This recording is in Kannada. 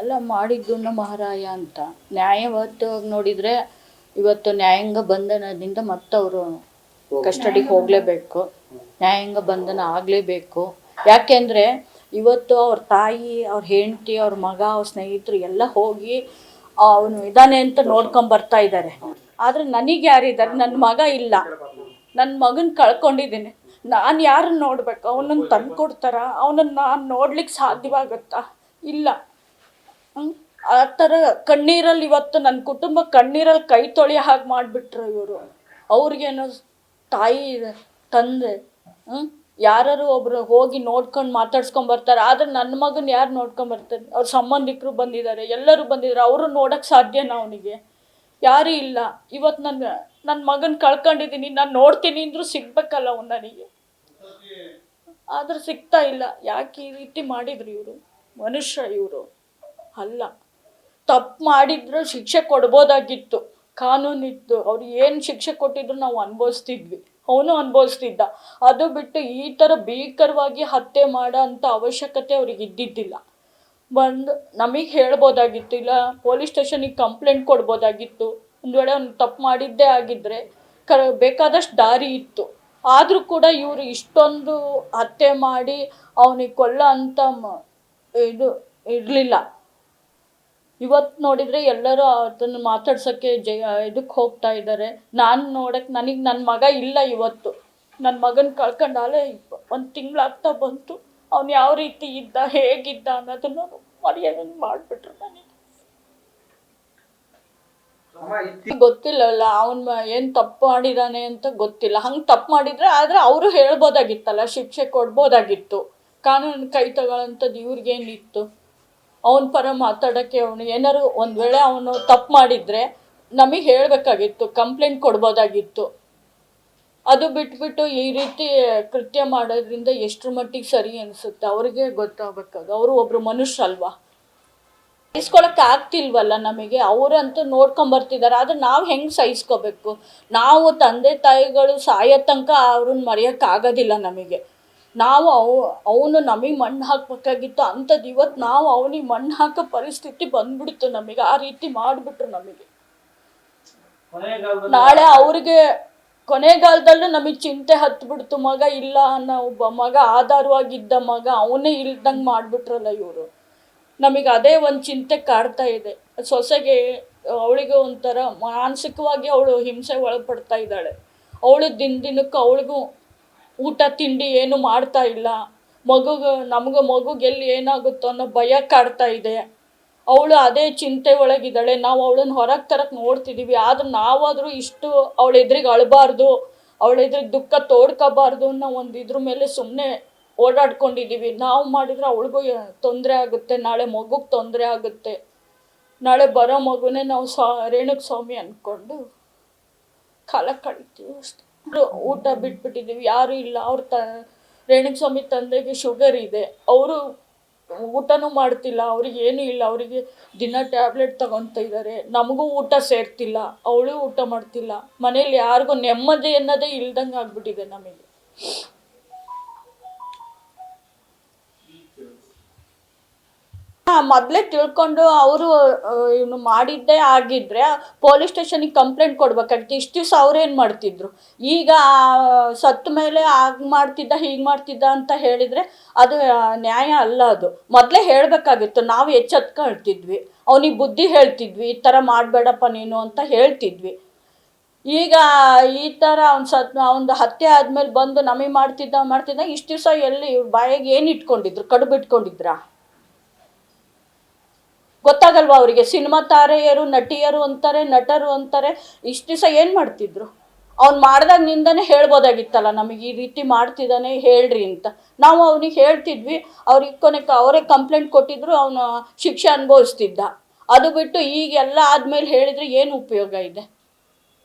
ಅಲ್ಲ ಮಾಡಿದ್ದು ಮಹಾರಾಯ ಅಂತ. ನ್ಯಾಯವತ್ತವಾಗಿ ನೋಡಿದ್ರೆ ಇವತ್ತು ನ್ಯಾಯಾಂಗ ಬಂಧನದಿಂದ ಮತ್ತವರು ಕಸ್ಟಡಿಗೆ ಹೋಗಲೇಬೇಕು. ನ್ಯಾಯಾಂಗ ಬಂಧನ ಆಗಲೇಬೇಕು. ಯಾಕೆಂದರೆ ಇವತ್ತು ಅವ್ರ ತಾಯಿ, ಅವ್ರ ಹೆಂಡತಿ, ಅವ್ರ ಮಗ, ಅವ್ರ ಸ್ನೇಹಿತರು ಎಲ್ಲ ಹೋಗಿ ಅವನು ಇದಾನೆ ಅಂತ ನೋಡ್ಕೊಂಡ್ ಬರ್ತಾ ಇದ್ದಾರೆ. ಆದರೆ ನನಗೆ ಯಾರಿದ್ದಾರೆ? ನನ್ನ ಮಗ ಇಲ್ಲ. ನನ್ನ ಮಗನ ಕಳ್ಕೊಂಡಿದ್ದೀನಿ. ನಾನು ಯಾರನ್ನ ನೋಡ್ಬೇಕು? ಅವನನ್ನು ತಂದು ಕೊಡ್ತಾರ ಅವನನ್ನು ನಾನು ನೋಡ್ಲಿಕ್ಕೆ ಸಾಧ್ಯವಾಗುತ್ತಾ? ಇಲ್ಲ? ಆ ಥರ ಕಣ್ಣೀರಲ್ಲಿ ಇವತ್ತು ನನ್ನ ಕುಟುಂಬ ಕಣ್ಣೀರಲ್ಲಿ ಕೈ ತೊಳೆಯೋ ಹಾಗೆ ಮಾಡಿಬಿಟ್ರು ಇವರು. ಅವ್ರಿಗೇನೋ ತಾಯಿ, ತಂದೆ ಹ್ಞೂ ಯಾರು ಒಬ್ರು ಹೋಗಿ ನೋಡ್ಕೊಂಡು ಮಾತಾಡ್ಸ್ಕೊಂಡ್ ಬರ್ತಾರೆ. ಆದ್ರೆ ನನ್ನ ಮಗನ ಯಾರು ನೋಡ್ಕೊಂಡ್ ಬರ್ತಾರೆ? ಅವ್ರ ಸಂಬಂಧಿಕರು ಬಂದಿದ್ದಾರೆ ಎಲ್ಲರೂ ಬಂದಿದ್ದಾರೆ ಅವರು ನೋಡಕ್ಕೆ ಸಾಧ್ಯನಾ ಅವನಿಗೆ? ಯಾರೂ ಇಲ್ಲ. ಇವತ್ತು ನನ್ನ ನನ್ನ ಮಗನ ಕಳ್ಕೊಂಡಿದ್ದೀನಿ ನಾನು ನೋಡ್ತೀನಿ ಅಂದ್ರೂ ಸಿಗ್ಬೇಕಲ್ಲ ಅವ್ನು ನನಗೆ. ಆದ್ರೆ ಸಿಗ್ತಾ ಇಲ್ಲ. ಯಾಕೆ ಈ ರೀತಿ ಮಾಡಿದ್ರು ಇವರು? ಮನುಷ್ಯ ಇವರು. ಅಲ್ಲ. ತಪ್ಪು ಮಾಡಿದ್ರು ಶಿಕ್ಷೆ ಕೊಡ್ಬೋದಾಗಿತ್ತು. ಕಾನೂನಿತ್ತು. ಅವ್ರು ಏನು ಶಿಕ್ಷೆ ಕೊಟ್ಟಿದ್ರು ನಾವು ಅನುಭವಿಸ್ತಿದ್ವಿ. ಅವನು ಅನುಭವಿಸ್ತಿದ್ದ. ಅದು ಬಿಟ್ಟು ಈ ಥರ ಭೀಕರವಾಗಿ ಹತ್ಯೆ ಮಾಡೋ ಅಂಥ ಅವಶ್ಯಕತೆ ಅವ್ರಿಗೆ ಇದ್ದಿದ್ದಿಲ್ಲ. ಬಂದು ನಮಗೆ ಹೇಳ್ಬೋದಾಗಿತ್ತು. ಇಲ್ಲ, ಪೊಲೀಸ್ ಸ್ಟೇಷನಿಗೆ ಕಂಪ್ಲೇಂಟ್ ಕೊಡ್ಬೋದಾಗಿತ್ತು. ಒಂದು ವೇಳೆ ಅವ್ನು ತಪ್ಪು ಮಾಡಿದ್ದೇ ಆಗಿದ್ದರೆ ಕ ಬೇಕಾದಷ್ಟು ದಾರಿ ಇತ್ತು. ಆದರೂ ಕೂಡ ಇವರು ಇಷ್ಟೊಂದು ಹತ್ಯೆ ಮಾಡಿ ಅವನಿಗೆ ಕೊಲ್ಲ ಅಂತ ಇದು ಇರಲಿಲ್ಲ. ಇವತ್ತು ನೋಡಿದರೆ ಎಲ್ಲರೂ ಅದನ್ನು ಮಾತಾಡ್ಸೋಕ್ಕೆ ಜ ಇದಕ್ಕೆ ಹೋಗ್ತಾ ಇದ್ದಾರೆ. ನಾನು ನೋಡಕ್ಕೆ ನನಗೆ ನನ್ನ ಮಗ ಇಲ್ಲ ಇವತ್ತು. ನನ್ನ ಮಗನ ಕಳ್ಕೊಂಡಾಲೆ ಒಂದು ತಿಂಗಳಾಗ್ತಾ ಬಂತು. ಅವನು ಯಾವ ರೀತಿ ಇದ್ದ, ಹೇಗಿದ್ದ ಅನ್ನೋದನ್ನು ಮರ್ಯಾದ ಮಾಡಿಬಿಟ್ರು ನನಗೆ ಗೊತ್ತಿಲ್ಲಲ್ಲ, ಅವನ್ ಏನು ತಪ್ಪು ಮಾಡಿದಾನೆ ಅಂತ ಗೊತ್ತಿಲ್ಲ. ಹಂಗ್ ತಪ್ಪು ಮಾಡಿದ್ರೆ ಆದ್ರೆ ಅವರು ಹೇಳ್ಬೋದಾಗಿತ್ತಲ್ಲ, ಶಿಕ್ಷೆ ಕೊಡ್ಬೋದಾಗಿತ್ತು. ಕಾನೂನು ಕೈ ತಗೊಳ್ಳೋಂಥದ್ದು ಇವ್ರಿಗೇನಿತ್ತು? ಅವನ ಪರ ಮಾತಾಡೋಕ್ಕೆ ಅವನು ಏನಾರು ಒಂದು ವೇಳೆ ಅವನು ತಪ್ಪು ಮಾಡಿದರೆ ನಮಗೆ ಹೇಳಬೇಕಾಗಿತ್ತು ಕಂಪ್ಲೇಂಟ್ ಕೊಡ್ಬೋದಾಗಿತ್ತು. ಅದು ಬಿಟ್ಬಿಟ್ಟು ಈ ರೀತಿ ಕೃತ್ಯ ಮಾಡೋದ್ರಿಂದ ಎಷ್ಟರ ಮಟ್ಟಿಗೆ ಸರಿ ಅನಿಸುತ್ತೆ? ಅವರಿಗೆ ಗೊತ್ತಾಗಬೇಕಾಗ ಅವರು ಒಬ್ಬರು ಮನುಷ್ಯ ಅಲ್ವಾ? ಸಹಿಸ್ಕೊಳಕ್ಕೆ ಆಗ್ತಿಲ್ವಲ್ಲ ನಮಗೆ? ಅವರಂತೂ ನೋಡ್ಕೊಂಬರ್ತಿದ್ದಾರೆ ಆದರೆ ನಾವು ಹೆಂಗೆ ಸಹಿಸ್ಕೋಬೇಕು? ನಾವು ತಂದೆ ತಾಯಿಗಳು ಸಾಯೋ ತನಕ ಅವ್ರನ್ನ ಮರೆಯೋಕ್ಕಾಗೋದಿಲ್ಲ ನಮಗೆ. ನಾವು ಅವ ಅವನು ನಮಗೆ ಮಣ್ಣು ಹಾಕ್ಬೇಕಾಗಿತ್ತು ಅಂಥದ್ದು ಇವತ್ತು ನಾವು ಅವನಿಗೆ ಮಣ್ಣು ಹಾಕೋ ಪರಿಸ್ಥಿತಿ ಬಂದ್ಬಿಡ್ತು ನಮಗೆ. ಆ ರೀತಿ ಮಾಡಿಬಿಟ್ರು ನಮಗೆ. ನಾಳೆ ಅವ್ರಿಗೆ ಕೊನೆಗಾಲದಲ್ಲೂ ನಮಗೆ ಚಿಂತೆ ಹತ್ಬಿಡ್ತು ಮಗ ಇಲ್ಲ ಅನ್ನೋ ಒಬ್ಬ ಮಗ ಆಧಾರವಾಗಿದ್ದ ಮಗ ಅವನೇ ಇಲ್ದಂಗೆ ಮಾಡಿಬಿಟ್ರಲ್ಲ ಇವರು. ನಮಗೆ ಅದೇ ಒಂದು ಚಿಂತೆ ಕಾಡ್ತಾ ಇದೆ. ಸೊಸೆಗೆ ಅವಳಿಗೆ ಒಂಥರ ಮಾನಸಿಕವಾಗಿ ಅವಳು ಹಿಂಸೆ ಒಳಪಡ್ತಾ ಇದ್ದಾಳೆ. ಅವಳು ದಿನ ದಿನಕ್ಕೂ ಅವಳಿಗೂ ಊಟ, ತಿಂಡಿ ಏನು ಮಾಡ್ತಾ ಇಲ್ಲ. ಮಗುಗೆ, ನಮ್ಗೆ ಮಗುಗೆ ಎಲ್ಲಿ ಏನಾಗುತ್ತೋ ಅನ್ನೋ ಭಯ ಕಾಡ್ತಾ ಇದೆ. ಅವಳು ಅದೇ ಚಿಂತೆ ಒಳಗಿದ್ದಾಳೆ. ನಾವು ಅವಳನ್ನ ಹೊರಗೆ ತರಕ್ಕೆ ನೋಡ್ತಿದ್ದೀವಿ ಆದ್ರೆ ನಾವಾದರೂ ಇಷ್ಟು ಅವಳ ಎದುರಿಗೆ ಅಳಬಾರ್ದು ಅವಳ ಎದುರಿಗೆ ದುಃಖ ತೋಡ್ಕೋಬಾರ್ದು ಅನ್ನೋ ಒಂದು ಇದ್ರ ಮೇಲೆ ಸುಮ್ಮನೆ ಓಡಾಡ್ಕೊಂಡಿದ್ದೀವಿ ನಾವು ಮಾಡಿದರೆ ಅವಳಿಗೂ ತೊಂದರೆ ಆಗುತ್ತೆ. ನಾಳೆ ಮಗುಗೆ ತೊಂದರೆ ಆಗುತ್ತೆ. ನಾಳೆ ಬರೋ ಮಗುನೇ ನಾವು ಸ್ವಾ ರೇಣುಕ ಸ್ವಾಮಿ ಅಂದ್ಕೊಂಡು ಕಾಲ ಕಳಿತೀವಿ ಅಷ್ಟೇ. ಊಟ ಬಿಟ್ಬಿಟ್ಟಿದ್ದೀವಿ ಯಾರು ಇಲ್ಲ. ಅವ್ರ ತ ರೇಣುಕ ಸ್ವಾಮಿ ತಂದೆಗೆ ಶುಗರ್ ಇದೆ. ಅವರು ಊಟನೂ ಮಾಡ್ತಿಲ್ಲ. ಅವ್ರಿಗೆ ಏನೂ ಇಲ್ಲ. ಅವರಿಗೆ ದಿನ ಟ್ಯಾಬ್ಲೆಟ್ ತಗೊತ ಇದ್ದಾರೆ ನಮಗೂ ಊಟ ಸೇರ್ತಿಲ್ಲ. ಅವಳು ಊಟ ಮಾಡ್ತಿಲ್ಲ. ಮನೇಲಿ ಯಾರಿಗೂ ನೆಮ್ಮದಿ ಅನ್ನೋದೇ ಇಲ್ದಂಗೆ ಆಗ್ಬಿಟ್ಟಿದೆ ನಮಗೆ. ಮೊದಲೇ ತಿಳ್ಕೊಂಡು ಅವರು ಇವನು ಮಾಡಿದ್ದೇ ಆಗಿದ್ರೆ ಪೊಲೀಸ್ ಸ್ಟೇಷನಿಗೆ ಕಂಪ್ಲೇಂಟ್ ಕೊಡ್ಬೇಕಾಗಿತ್ತು. ಇಷ್ಟು ದಿವಸ ಅವ್ರೇನು ಮಾಡ್ತಿದ್ರು? ಈಗ ಸತ್ತ ಮೇಲೆ ಹಾಗೆ ಮಾಡ್ತಿದ್ದ, ಹೀಗೆ ಮಾಡ್ತಿದ್ದ ಅಂತ ಹೇಳಿದರೆ ಅದು ನ್ಯಾಯ ಅಲ್ಲ ಅದು. ಮೊದಲೇ ಹೇಳಬೇಕಾಗಿತ್ತು, ನಾವು ಎಚ್ಚೆತ್ಕೊಳ್ತಿದ್ವಿ ಅವನಿಗೆ ಬುದ್ಧಿ ಹೇಳ್ತಿದ್ವಿ, ಈ ಥರ ಮಾಡಬೇಡಪ್ಪ ನೀನು ಅಂತ ಹೇಳ್ತಿದ್ವಿ. ಈಗ ಈ ಥರ ಅವ್ನು ಸತ್ ಅವ್ನು ಹತ್ಯೆ ಆದಮೇಲೆ ಬಂದು ನಮಗೆ ಮಾಡ್ತಿದ್ದ ಮಾಡ್ತಿದ್ದ, ಇಷ್ಟು ದಿವಸ ಎಲ್ಲಿ ಬಾಯಿಗೆ ಏನು ಇಟ್ಕೊಂಡಿದ್ರು? ಕಡುಬು ಇಟ್ಕೊಂಡಿದ್ರಾ ಗೊತ್ತಾಗಲ್ವಾ ಅವರಿಗೆ? ಸಿನಿಮಾ ತಾರೆಯರು, ನಟಿಯರು ಅಂತಾರೆ, ನಟರು ಅಂತಾರೆ. ಇಷ್ಟು ದಿವಸ ಏನು ಮಾಡ್ತಿದ್ರು? ಅವ್ನು ಮಾಡ್ದಾಗಿನಿಂದನೇ ಹೇಳ್ಬೋದಾಗಿತ್ತಲ್ಲ, ನಮಗೆ ಈ ರೀತಿ ಮಾಡ್ತಿದ್ದಾನೆ ಹೇಳ್ರಿ ಅಂತ. ನಾವು ಅವನಿಗೆ ಹೇಳ್ತಿದ್ವಿ ಅವ್ರಿಗೆ ಕೊನೆಗೆ ಅವರೇ ಕಂಪ್ಲೇಂಟ್ ಕೊಟ್ಟಿದ್ರು, ಅವನು ಶಿಕ್ಷೆ ಅನುಭವಿಸ್ತಿದ್ದ. ಅದು ಬಿಟ್ಟು ಈಗೆಲ್ಲ ಆದಮೇಲೆ ಹೇಳಿದರೆ ಏನು ಉಪಯೋಗ ಇದೆ?